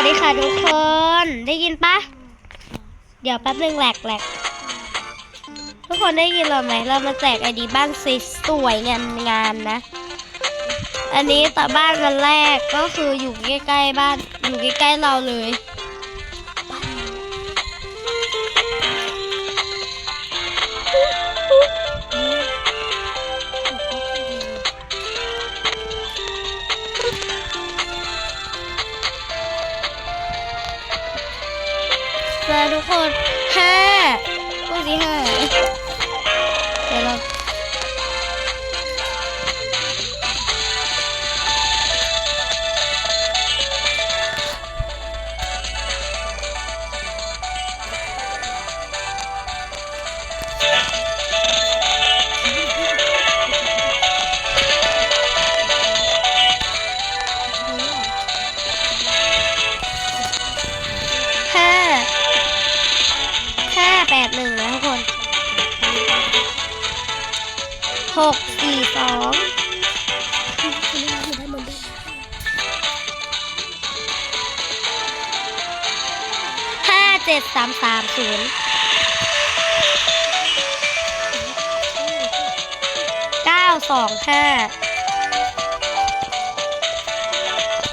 วัสดีค่ะทุกคน ได้ยินปะ เดี๋ยวแป๊บนึงแหลกแหลกทุกคนได้ยินเราไหม เรามาแจกไอดีบ้านสสวยงามงานนะ อันนี้ต่อบ้านวันแรกก็คืออยู่ใกล้ๆบ้าน อยู่ใกล้ๆเราเลย หกสี่สองห้าเจ็ดสามสามศูนย์เก้าสองห้า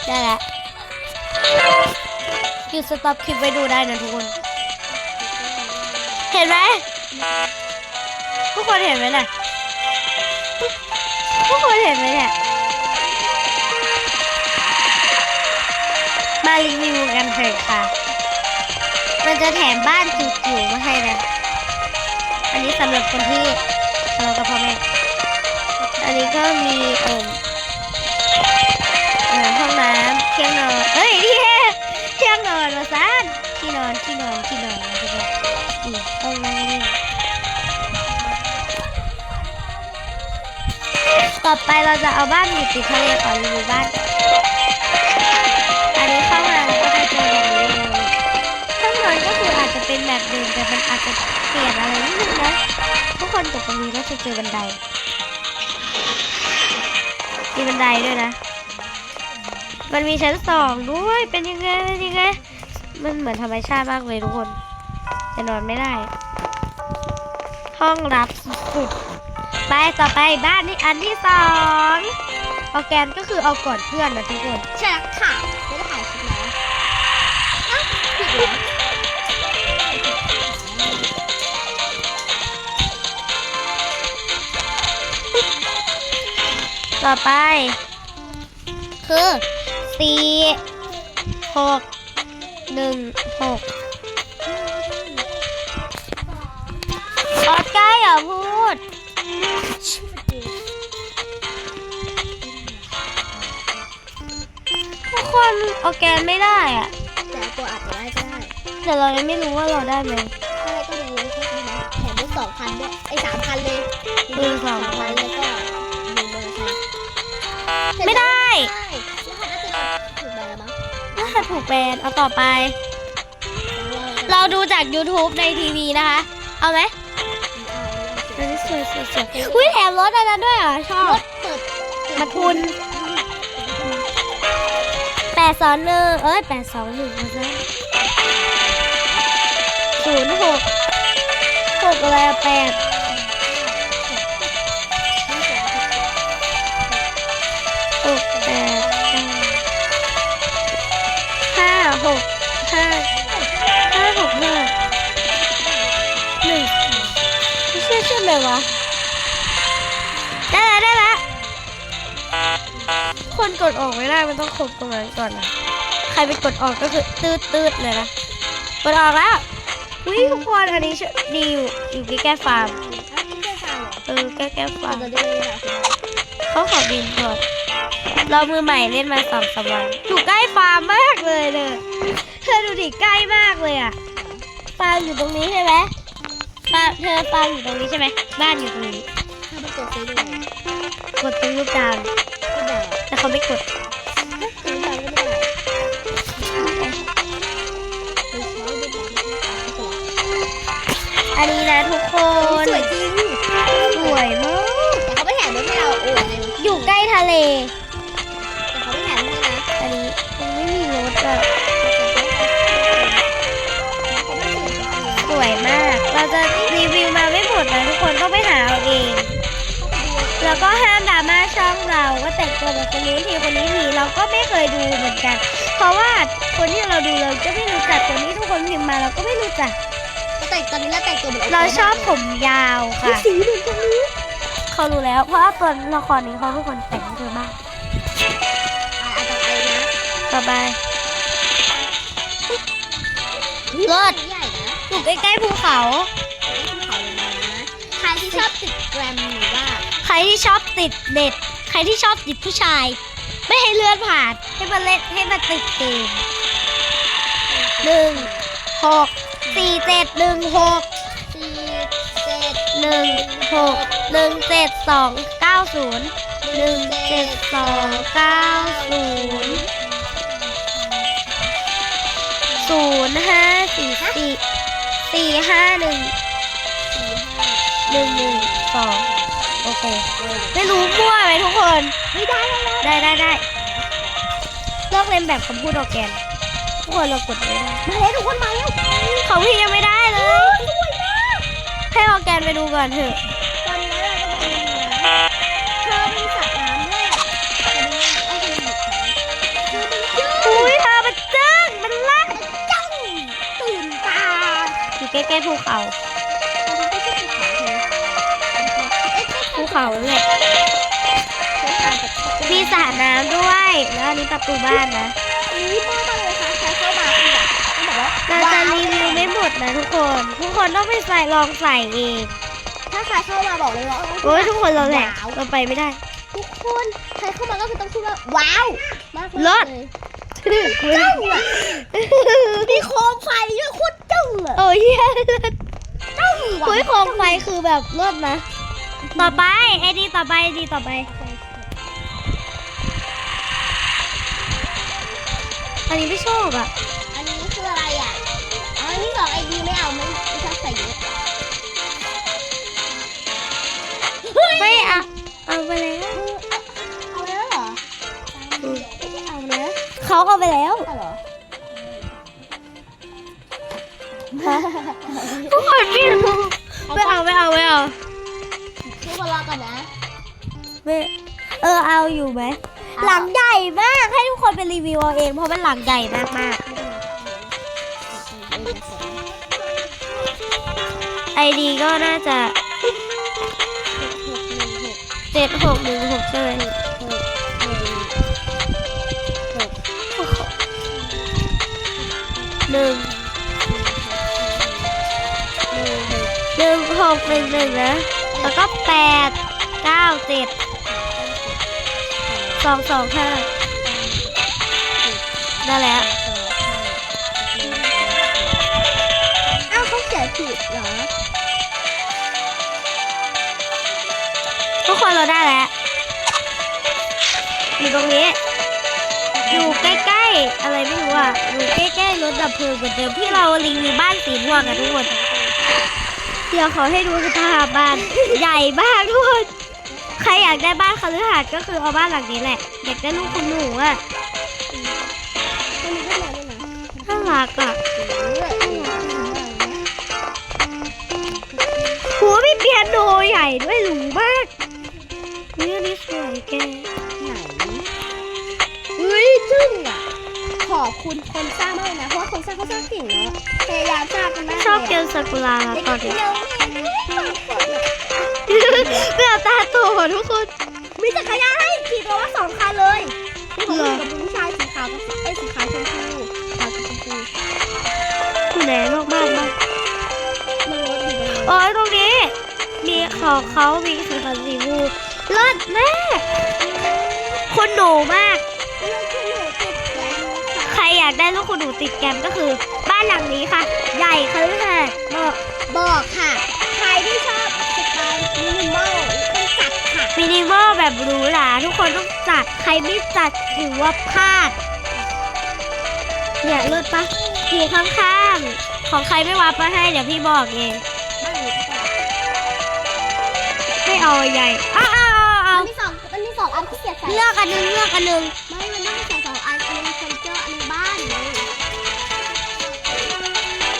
ได้แล้วหยุดสต็อปคลิปไว้ดูได้นะทุกคน เห็นไหมทุกคนเห็นไหมน่ะ ทุกคนเห็นไหมเนี่ย มารีวิวกันเถอะค่ะ มันจะแถมบ้านจิ๋วๆมาให้นะ อันนี้สำหรับคนที่ทะเลาะกับพ่อแม่ อันนี้ก็มีเอ่มเอ่อห้องน้ำเที่ยงนอนเอ้ยที่เที่ยงนอนมาซานที่นอนที่นอนที่นอนนะทุกคนอีกห้องนึง ต่อไปเราจะเอาบ้านอยู่ติดทะเลก่อนรีวิวบ้าน อันนี้เข้ามาแล้วก็จะเจอแบบนี้เลยห้องนอนก็คืออาจจะเป็นแบบเดิมแต่มันอาจจะเปลี่ยนอะไรนิดนึงนะทุกคนตกตรงนี้แล้วจะเจอบันไดมีบันไดด้วยนะ มันมีชั้นสองด้วย เป็นยังไงเป็นยังไง มันเหมือนธรรมชาติมากเลยทุกคนแต่นอนไม่ได้ ห้องรับสุด ไปต่อไปบ้านนี่อันที่สองออร์แกนก็คือเอาก่อนเพื่อนนะทุกคนใช่แล้วค่ะไม่ได้ถ่ายคลิปแล้วอ้าวผิดเหรอต่อไป คือสี่หกหนึ่งหกออสการ์อย่าพูด ทุกคนออร์แกนไม่ได้อะแต่ตัวอาจจะได้ก็ได้แต่เรายังไม่รู้ว่าเราได้ไหมถ้าอะไรก็ดูใช่ไหมแถมได้สองพันด้วยไอ้สามพันเลยเออสองพันแล้วก็ดูมอเตอร์ไซค์ไม่ได้ได้แล้วเขาน่าจะถูกแบนแล้วมั้งน่าจะถูกแบนเอาต่อไป แล้วเราดูจาก YouTube ในทีวีนะคะ เอาไหมเอาอันนี้ สวยสวยสวยอุ้ยแถมรถอันนั้นด้วยเหรอชอบเปิดมาทุนแปดสองหนึ่งเอ้ยแปดสองหนึ่งมาซะศูนย์หกหกอะไรอะแปด ไม่ใช่ใช่ไหมวะ ได้แล้วได้แล้ว คนกดออกไม่ได้ มันต้องครบตรงนั้นก่อนนะ ใครไปกดออกก็คือตืดตืดๆเลยนะ กดออกแล้ววิทุกคนอันนี้ชดีอยู่อยู่ใกล้ๆฟาร์มอ้าวนี่ได้ฟาร์มเหรอเออใกล้ๆฟาร์มเราจะได้ไม่ได้สิเขาขอบินก่อนเรามือใหม่เล่นมาสองสามวันอยู่ใกล้ฟาร์มมากเลยเลยเธอดูดิใกล้มากเลยอะฟาร์มอยู่ตรงนี้ใช่ไหม ปลาเธอปลาอยู่ตรงนี้ใช่ไหมบ้านอยู่ตรงนี้ถ้าไปกดซื้อดูหนกดตรงรูปดาวก็ได้แต่เขาไม่กดซื้อมาก็ไม่ได้อันนี้นะทุกคนามารถช่องเราก็แต่งตัวแบบคนนู้นทีคนนี้ทีเราก็ไม่เคยดูเหมือนกัน เพราะว่าคนที่เราดูเราก็ไม่รู้จักคนที่ทุกคนพิมพ์มาเราก็ไม่รู้จักแต่ตอนนี้เราแต่งตัวเหมือนเราชอบผมยาวค่ะสีเหมือนกันเลยเขารู้แล้ว เพราะว่าตัวละครนี้เขาเป็นคนแต่งให้เธอมากอะเอาต่อไปนะต่อไปรถใหญ่นะอยู่ใกล้ๆภูเขาภูเขาเลยนะใครที่ชอบติดแกรมหรือว่า ใครที่ชอบติดเด็ด ใครที่ชอบติดผู้ชาย ไม่ให้เลื่อนผ่านให้มาเล่นให้มาติดเกมหนึ่งหกสี่เจ็ดหนึ่งหกสี่เจ็ดหนึ่งหกหนึ่งเจ็ดสองเก้าศูนย์หนึ่งเจ็ดสองเก้าศูนย์ศูนย์ห้าสี่สี่สี่ห้าหนึ่งสี่ห้าหนึ่งหนึ่งสอง โอเค ไม่รู้มั่วไหมทุกคน ไม่ได้แล้วนะได้ได้ได้เลิกเล่นแบบคำพูดออร์แกนทุกคนเรากดไม่ได้มาแล้วทุกคนมาแล้วของพี่ยังไม่ได้เลยให้ออร์แกนไปดูก่อนเถอะตอนนี้เราจะไปดูนะเธอเป็นสัตว์น้ำด้วยอะแต่เป็นไอ้เป็นหมึกเธอเป็นยืดอุ้ยเธอมันจึ้งมันลั่นจังตื่นตาอยู่ใกล้ๆภูเขาเรา เขาเลยเธอผ่านกับมีสระน้ำด้วย แล้วอันนี้ประตูบ้านนะอุ้ยมากเลยค่ะใครเข้ามาคือแบบต้องบอกว่าเราจะรีวิวไม่หมดนะทุกคน ทุกคนต้องไปใส่ลองใส่เอง ถ้าใครเข้ามาบอกเลยว่าโอ้ยทุกคนเราแหลกว้าวเราไปไม่ได้ทุกคนใครเข้ามาก็คือต้องพูดว่าว้าวมากเลิศเลยจังอะมีโคมไฟด้วยโคตรจังอะโอ้ยเหี้ยจังว่ะคุยโคมไฟคือแบบเลิศนะ ต่อไปไอ้ดีต่อไปไอ้ดีต่อไปอันนี้ไม่ชอบอะอันนี้คืออะไรอะอ๋ออันนี้สองไอดีไม่เอาไม่ไม่ชอบใส่เยอะไม่เอาเอาไปแล้วเอาแล้วเหรอไม่ได้เอานะเขาเอาไปแล้วเอาเหรอทุกคนไม่รู้ไม่เอาไม่เอาไม่เอา ทุกคนรอก่อนนะ ไม่เออเอาอยู่ไหมหลังใหญ่มากให้ทุกคนไปรีวิวเอาเองเพราะมันหลังใหญ่มากมากไอดีก็น่าจะเจ็ดหกหนึ่งหกใช่ไหมหนึ่งหนึ่งหกหนึ่งหนึ่งนะ แล้วก็แปดเก้าเจ็ดสองสองห้าได้แล้วอ้าวเขาเขียนผิดเหรอทุกคนเราได้แล้วอยู่ตรงนี้ อยู่ใกล้ๆ อะไรไม่รู้อะ อยู่ใกล้ๆรถดับเพลิงเหมือนเดิมที่เรารีวิวบ้านสีม่วงอะทุกคน เดี๋ยวขอให้ดูสภาพบ้าน ใหญ่มากทุกคนใครอยากได้บ้านคฤหาสน์ก็คือเอาบ้านหลังนี้แหละ อยากได้ลูกคุณหนูอะน่ารักอะโอ้ยโหมีเปียโนใหญ่ด้วยหรูมากนี่อันนี้สวยแกไหนเฮ้ยจึ้งอะ อบคุณคนสร้างมากเลยนะ เพราะว่าคนสร้างเขาสร้างเก่งเนาะพยายามสร้างกันมากชอบเกลซากุระตอนเด็เนี้กยๆเร็วๆแมวตาโตอะทุกคน มีจักรยานให้ขี่ตัวละสองคันเลยมีของผู้หญิงกับผู้ชายสีขาวกับเอ้ยสีขาวชมพูขาวกับชมพูอยู่ไหนนอกบ้านบ้างมันรถอยู่ตรงนี้อ๋อตรงนี้ มีของเขามีสีขาวสีฟูเลิศมากคนหนูมากากได้ลูกคุณหนูติดแกรมก็คือ บ้านหลังนี้ค่ะ ใหญ่คฤหาสน์เหมาะบอกค่ะ ใครที่ชอบสไตล์มินิมอลต้องจัดค่ะ มินิมอลแบบหรูหราทุกคนต้องจัดใครไม่จัดถือว่าพลาดอยากเลิศปะอยู่ข้างๆของใครไม่วับมาให้เดี๋ยวพี่บอกเองบ้านหนูก็ไม่เอาใหญ่อ้าวอ้าวอ้าวอ้าวมันมีสองมันมีสองอันที่เกียดใส่เลือกอันหนึงเลือกอันหนึงไม่มันต้อง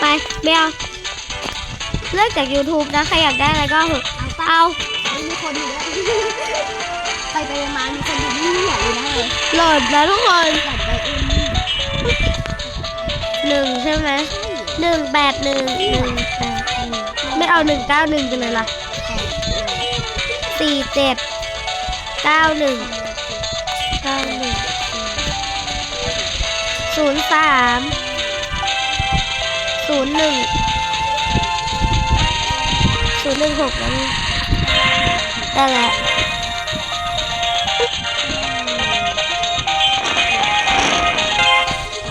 ไปไม่เอาเลือกจาก YouTube นะ ใครอยากได้อะไรก็เหอะเอาปะเอาไม่มีคนอยู่ด้วยไปไปมามีคนดูนี่หลอดเลยนะเลยโหลดนะทุกคนหลอดไปเอ็มหนึ่งใช่ไหมหนึ่งแปดหนึ่งหนึ่งแปดหนึ่งไม่เอาหนึ่งเก้าหนึ่งกันเลยล่ะสี่เจ็ดเก้าหนึ่งเก้าหนึ่งศูนย์สาม ศูนย์หนึ่งศูนย์หนึ่งหกแล้วนี่นั่นแหละ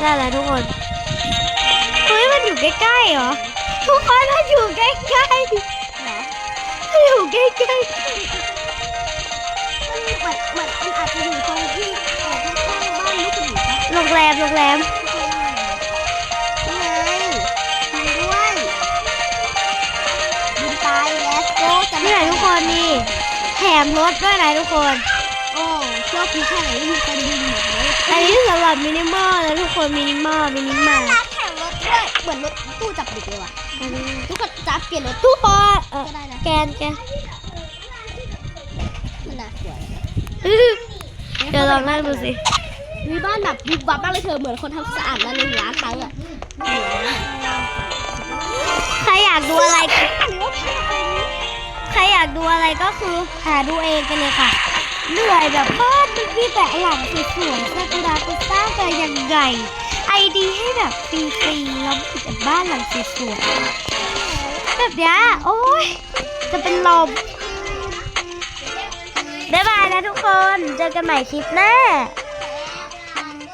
นั่นแหละทุกคนเฮ้ยมันอยู่ใกล้ๆเหรอ ทุกคนมันอยู่ใกล้ๆเหรอมันอยู่ใกล้มันเหมือนเหมือนมันอาจจะอยู่ตรงที่เออข้างๆบ้านลูกหนูปะๆโรงแรมโรงแรม นี่ไหนทุกคนนี่แถมรถด้วยนะทุกคนโอ้โชคดีแค่ไหนที่มีคนบินหมดเลยอันนี้สำหรับมินิมอลนะทุกคนมินิมอลมินิมาร้านแข่งรถด้วยเหมือนรถตู้จับเด็กเลยว่ะอันนี้ทุกคนจับเปลี่ยนรถทุกคนเออก็ได้นะแกนแกนมันน่าสวยเดี๋ยวลองนั่งดูสิมีบ้านแบบวิบวับมากเลยเธอเหมือนคนทำสะอาดมาเลยร้านครั้งอะใครอยากดูอะไรหรือว่า ดูอะไรก็คือหาดูเองกันเลยค่ะ เหนื่อยแบบบ้านมันมีแต่หลังสวยๆซากุระคุณสร้างไปยังไงไอดีให้แบบฟรีๆแล้วมีแต่บ้านหลังสวยๆแบบเนี้ยโอ้ยจะเป็นลมบ๊ายบายนะทุกคน เจอกันใหม่คลิปหน้า